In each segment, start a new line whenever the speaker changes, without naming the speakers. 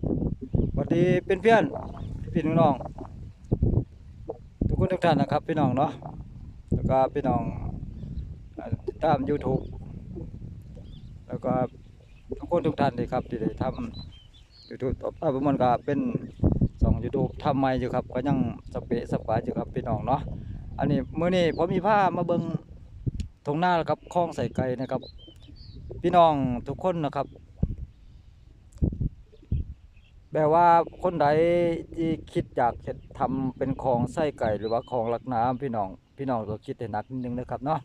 สวัสดีเป็นเพื่อนพี่น้อง ทุกคนทุกท่านนะครับ พี่น้องเนาะแล้วก็พี่น้องอ่ตาม YouTube แล้วก็ทุกคนทุกท่านเลยครับที่ได้ทำ YouTube ต่อไปผมมันก็เป็นสอง YouTube ทำใหม่อยู่ครับ ก็ยังสเปะสปาอยู่ครับพี่น้องเนาะอันนี้เมื้อนี้ผมมีผ้ามาเบิ่งทงหน้าครับคล้องใส่ไก่นะครับ พี่น้องทุกคนนะครับ แบบว่าคนใดที่คิดอยากจะทำเป็นคลองไส้ไก่หรือว่าคลองลักน้ำพี่น้องพี่น้องก็คิดให้หนักนิดนึงนะครับเนาะ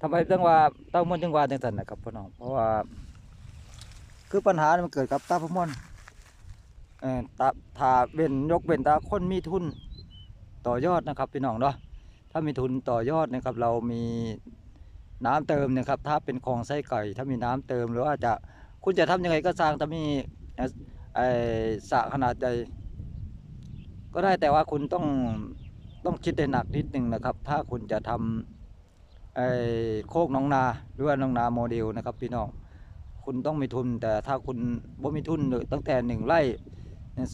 ทำไมต้องว่าต้องมันจังว่าจังซั่นนะครับพี่น้องเพราะว่า คือปัญหานี่มันเกิดกับตาพมอนเอ่อตาถาเว้นยกเว้นตาคนมีทุนต่อยอดนะครับพี่น้องเนาะถ้ามีทุนต่อยอดนะครับ เรามีน้ำเติมนะครับ ถ้าเป็นคลองไส้ไก่ ถ้ามีน้ำเติมหรือว่าจะคุณจะทำยังไงก็สร้างถ้ามี สระขนาดใหญ่ก็ได้แต่ว่าคุณต้องต้องคิดให้หนักนิดหนึ่งนะครับ ถ้าคุณจะทำไอ้โคกน้องนาหรือว่าน้องนาโมเดลนะครับพี่น้องคุณต้องมีทุน แต่ถ้าคุณบ่มีทุนตั้งแต่หนึ่งไร่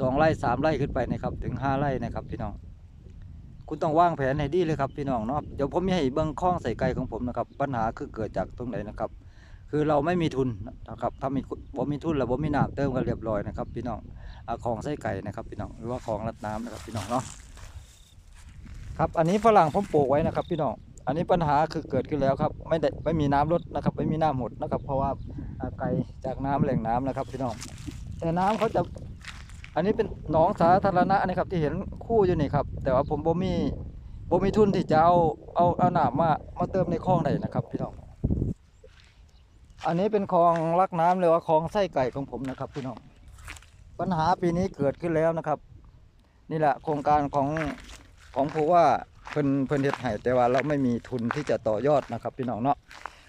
สองไร่สามไร่ขึ้นไปนะครับ ถึงห้าไร่นะครับพี่น้อง คุณต้องวางแผนให้ดีเลยครับพี่น้องเนาะเดี๋ยวผมมีให้เบิ้งข้องใส่ไก่ของผมนะครับ ปัญหาคือเกิดจากตรงไหนนะครับ คือเราไม่มีทุนนะครับถ้ามีบ่มีทุนแล้วบ่มีน้ำเติมกันเรียบร้อยนะครับพี่น้องอของใส่ไก่นะครับพี่น้องหรือว่าของรัดน้ำนะครับพี่น้องเนาะครับอันนี้ฝรั่งผมปลูกไว้นะครับ พี่น้องอันนี้ปัญหาคือเกิดขึ้นแล้วครับไม่ได้ไม่มีน้ำลดนะครับ ไม่มีน้ำหมดนะครับ เพราะว่าไกลจากน้ำแหล่งน้ำนะครับ พี่น้องแต่น้ำเขาจะอันนี้เป็นหนองสาธารณะนะครับที่เห็นคู่อยู่นี่ครับ แต่ว่าผมบ่มีบ่มีทุนที่จะเอาเอาเอาหน้ำมามาเติมในคลองได้นะครับ พี่น้อง อันนี้เป็นคลองลักน้ำหรือว่าคลองไส้ไก่ของผมนะครับพี่น้องปัญหาปีนี้เกิดขึ้นแล้วนะครับ นี่แหละโครงการของของผู้ว่าเพิ่นเพิ่นเฮ็ดให้แต่ว่าเราไม่มีทุนที่จะต่อยอดนะครับพี่น้องเนาะ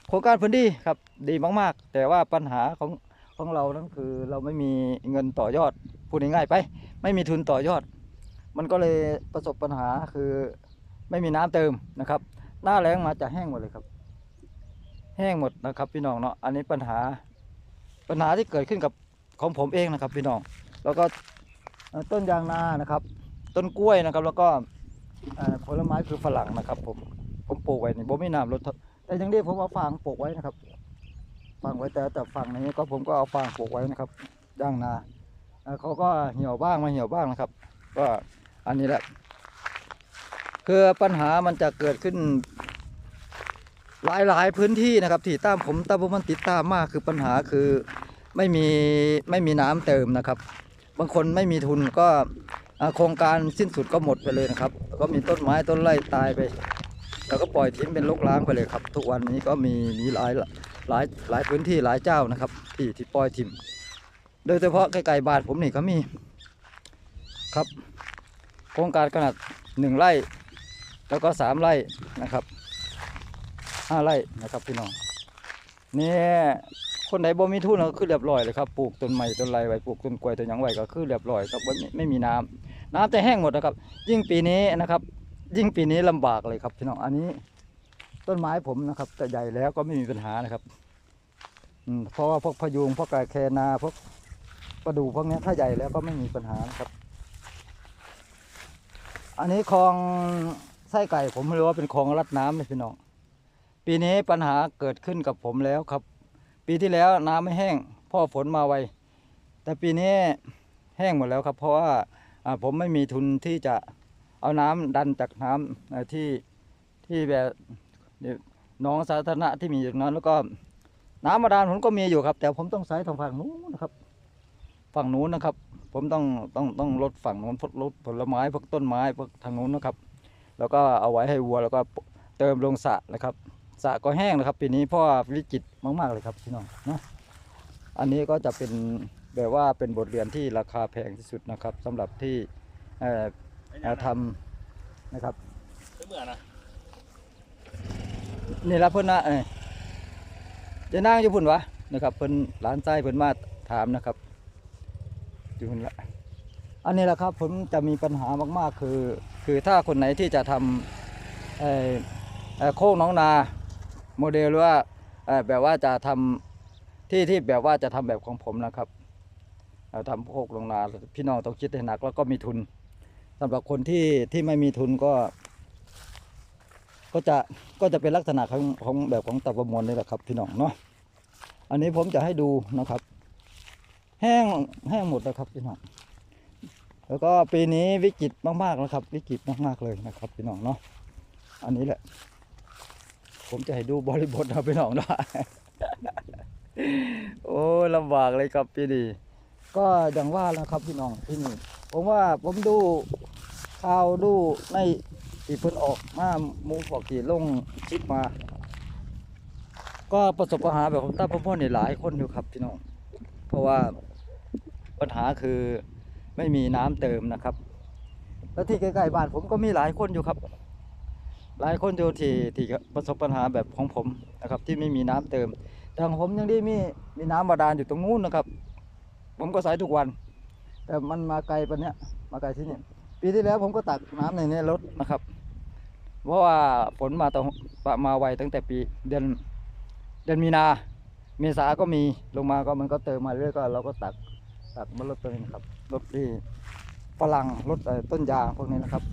โครงการเพื้นดีครับดีมากๆ แต่ว่าปัญหาของของเรานั่นคือเราไม่มีเงินต่อยอดพูดง่ายๆไป ไม่มีทุนต่อยอด มันก็เลยประสบปัญหาคือไม่มีน้ำเติมนะครับ หน้าแรงมาจะแห้งหมดเลยครับ แห้งหมดนะครับพี่น้องเนาะอันนี้ปัญหาปัญหาที่เกิดขึ้นกับของผมเองนะครับพี่น้องแล้วก็ต้นยางนานะครับ ต้นกล้วยนะครับ แล้วก็ผลไม้คือฝรั่งนะครับ ผมผมปลูกไว้นี่บ่มีน้ำรดแต่ยังไดีผมเอาฟางปลูกไว้นะครับฟางไว้แต่แต่ฝั่งนี้ก็ผมก็เอาฟางปลูกไว้นะครับยางนาเขาก็เหี่ยวบ้างม่เหี่ยวบ้างนะครับ ก็อันนี้แหละคือปัญหามันจะเกิดขึ้น หลายหลายพื้นที่นะครับที่ตามผมตามผมมันติดตามมากคือปัญหาคือไม่มีไม่มีน้ำเติมนะครับ บางคนไม่มีทุนก็โครงการสิ้นสุดก็หมดไปเลยนะครับ ก็มีต้นไม้ต้นไร่ตายไป แล้วก็ปล่อยทิ้งเป็นรกร้างไปเลยครับ ทุกวันนี้ก็มีมีหลายหลายหลายพื้นที่หลายเจ้านะครับ ที่ที่ปล่อยทิ้งโดยเฉพาะใกลๆบ้านผมนี่ก็มีครับ โครงการขนาดหนึ่งไร่ แล้วก็สามไร่นะครับ ห้าไร่นะครับพี่น้องนี่คนไหนบ่มีทุนก็คือเรียบร้อยเลยครับปลูกต้นไม้ต้นไรไว้ปลูกต้นกล้วยต้นหยังไว้ก็คือเรียบร้อยครับไม่ไม่มีน้ำน้ำจะแห้งหมดนะครับ ยิ่งปีนี้นะครับ ยิ่งปีนี้ลำบากเลยครับพี่น้องอันนี้ ต้นไม้ผมนะครับแต่ใหญ่แล้วก็ไม่มีปัญหานะครับอืมเพราะว่าพวกพยุงพวกกระแคนาพวกประดูพวกนี้ถ้าใหญ่แล้วก็ไม่มีปัญหานะครับ อันนี้คลองไส้ไก่ผมไม่รู้ว่าเป็นคลองลัดน้ำไหมพี่น้อง ปีนี้ปัญหาเกิดขึ้นกับผมแล้วครับ ปีที่แล้วน้ำไม่แห้งพ่อฝนมาไว แต่ปีนี้แห้งหมดแล้วครับ เพราะว่าผมไม่มีทุนที่จะเอาน้ำดันจากน้ำที่ที่แบบหนองสาธารณะที่มีอยู่นั้นแล้วก็น้ำบาดาลผมก็มีอยู่ครับ แต่ผมต้องใช้ทางฝั่งนู้นนะครับ ฝั่งนู้นนะครับ ผมต้องต้องต้องลดฝั่งนู้นพวกลดผลไม้พวกต้นไม้พวกทางนู้นนะครับ แล้วก็เอาไว้ให้วัวแล้วก็เติมลงสระนะครับ สะก็แห้งนะครับปีนี้เพราะว่าวิกฤตมาก ๆ เลยครับพี่น้องนะอันนี้ก็จะเป็นแบบว่าเป็นบทเรียนที่ราคาแพงที่สุดนะครับสำหรับที่ทำนะครับ
ไม่เหมือนะ
นี่ละเพิ่นนะเอ้จะนั่งอยู่พุ่นวะนะครับเพิ่นหลานชายเพิ่นมาถามนะครับอยู่พุ่นละอันนี้แหละครับผมจะมีปัญหามาก ๆ คือ คือถ้าคนไหนที่จะทำโค้งน้องนา โมเดลหรือว่าแบบว่าจะทำที่ที่แบบว่าจะทำแบบของผมนะครับเอ่อทำโคกลงนาพี่น้องต้องคิดให้หนักแล้วก็มีทุนสำหรับคนที่ที่ไม่มีทุนก็ ก็จะก็จะเป็นลักษณะของของแบบของตะประมวลนี่แหละครับ พี่น้องเนาะอันนี้ผมจะให้ดูนะครับ แห้งแห้งหมดแล้วครับพี่น้องแล้วก็ปีนี้วิกฤตมากๆนะครับ วิกฤตมากๆเลยนะครับ พี่น้องเนาะอันนี้แหละ ผมจะให้ดูบริบทนะพี่น้องเนาะโอ้ลำบากเลยครับพี่ดีก็อย่างว่าแล้วครับพี่น้องที่นี่ผมว่าผมดูข่าวดูในที่เพิ่นออกมาหมูฟอกที่ลงคลิปมา ก็ประสบปัญหาแบบของตาพ่อนี่หลายคนอยู่ครับพี่น้อง เพราะว่าปัญหาคือไม่มีน้ำเติมนะครับ แล้วที่ใกล้ๆบ้านผมก็มีหลายคนอยู่ครับ หลายคนอยู่ที่ที่ประสบปัญหาแบบของผมนะครับ ที่ไม่มีน้ำเติมแต่ของผมยังได้มีมีน้ำบาดาลอยู่ตรงนู้นนะครับ ผมก็ใส่ทุกวัน แต่มันมาไกลปะเนี้ยมาไกลที่นี่ปีที่แล้วผมก็ตักน้ำในนี้รถนะครับ เพราะว่าฝนมาตรงมาไวตั้งแต่ปีเดือนเดือนมีนา เมษาก็มีลงมาก็มันก็เติมมาเรื่อยก็เราก็ตักตักมารถตัวนี้นะครับรถที่ฝรั่งรถต้นยางพวกนี้นะครับ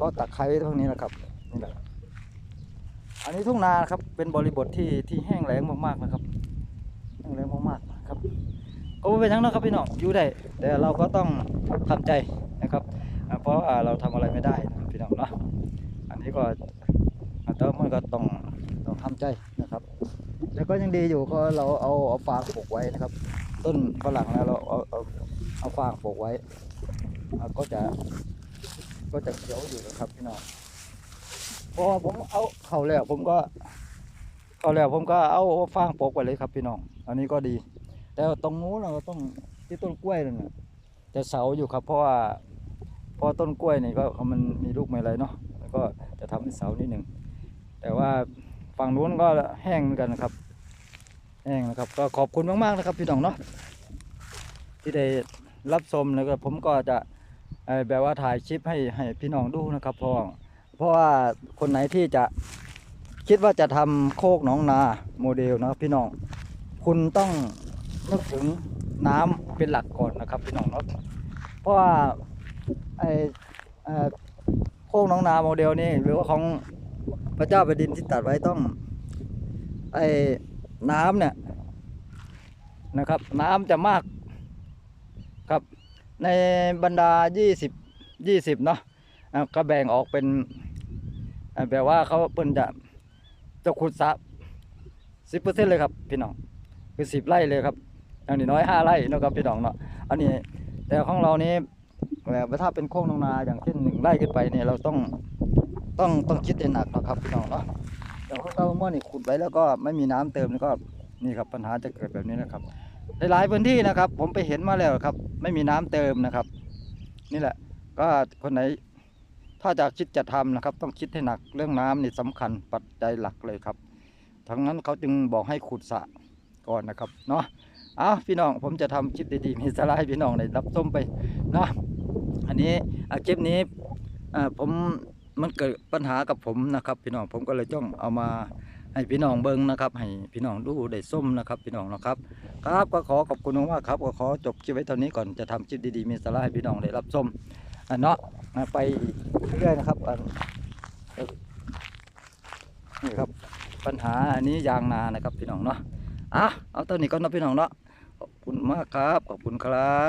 ก็ตักไคร้พวกนี้นะครับ นี่แหละอันนี้ทุ่งนาครับเป็นบริบทที่ที่แห้งแล้งมากๆนะครับแห้งแล้งมากๆนะครับ ก็ไม่เป็นทั้งนั้นครับพี่น้องอยู่ได้แต่เราก็ต้องทำใจนะครับ เพราะเราทำอะไรไม่ได้นะครับพี่น้องเนาะอันนี้ก็แต่ามันก็ต้องต้องทำใจนะครับแต่ก็ยังดีอยู่ก็เราเอาเอาฟางปลูกไว้นะครับ ต้นฝรั่งแล้วเราเอาเอาเอาฟางปลูกไว้ก็จะก็จะเขียวอยู่นะครับพี่น้อง พอผมเอาเข้าแล้วผมก็เข้าแล้วผมก็เอาฟางปกไว้เลยครับพี่น้อง อันนี้ก็ดี แต่ตรงนู้นเราก็ต้องที่ต้นกล้วยนั่นนะจะเสาอยู่ครับ เพราะว่าพราะต้นกล้วยนี่ก็มันมีลูกไม่อะไรเนาะแล้วก็จะทำเป็นเสานิดหนึ่งแต่ว่าฝั่งนู้นก็แห้งเหมือนกันนะครับ แห้งนะครับ ก็ขอบคุณมากๆนะครับพี่น้องเนาะที่ได้รับชมแล้วก็ผมก็จะแบบว่าถ่ายคลิปให้ให้พี่น้องดูนะครับเพราะว่า เพราะว่าคนไหนที่จะคิดว่าจะทำโคกหนองนาโมเดลนะพี่น้อง คุณต้องนึกถึงน้ำเป็นหลักก่อนนะครับพี่น้องเนาะเพราะว่าไอเอ่อโคกหนองนาโมเดลนี่หรือว่าของพระเจ้าแผ่นดินที่ตัดไว้ต้องไอ้น้ำเนี่ยนะครับ น้ำจะมากครับในบรรดา 20 20เนาะอะก็แบ่งออกเป็น แบบว่าเขาเปิ้นจะจะขุดสระ10%เลยครับพี่น้องคือ10ไร่เลยครับอย่างนี้น้อย5ไร่นะครับพี่น้องเนาะอันนี้แต่ของเรานี้แบบถ้าเป็นโค้งนงนาอย่างเช่นหนึ่งไร่ขึ้นไปเนี่ยเราต้องต้องต้องคิดให้หนักนะครับพี่น้องเนาะอย่ของเราเมื่อนี่ขุดไว้แล้วก็ไม่มีน้ำเติมนี่ก็นี่ครับปัญหาจะเกิดแบบนี้นะครับหลายพื้นที่นะครับ ผมไปเห็นมาแล้วครับ ไม่มีน้ำเติมนะครับ นี่แหละ ก็คนไหน ถ้าจะคิดจะทำนะครับ ต้องคิดให้หนักเรื่องน้ำนี่สำคัญปัจจัยหลักเลยครับ ทั้งนั้นเขาจึงบอกให้ขุดสระก่อนนะครับเนาะอ้าวพี่น้องผมจะทำคลิปดีๆมีสาระให้พี่น้องได้รับชมไปเนาะอันนี้อะคลิปนี้อ่าผมมันเกิดปัญหากับผมนะครับ พี่น้องผมก็เลยต้องเอามาให้พี่น้องเบิ้งนะครับ ให้พี่น้องดูได้ส้มนะครับ พี่น้องนะครับ ครับก็ขอขอบคุณมากครับก็ขอจบคลิปไว้เท่านี้ก่อนจะทำคลิปดีๆมีสาระให้พี่น้องได้รับชม เนาะไปเรื่อยๆนะครับอันนี่ครับปัญหาอันนี้ยางนานะครับพี่น้องเนาะอะเอาตัวนี้ก่อนนะพี่น้องเนาะขอบคุณมากครับ ขอบคุณครับ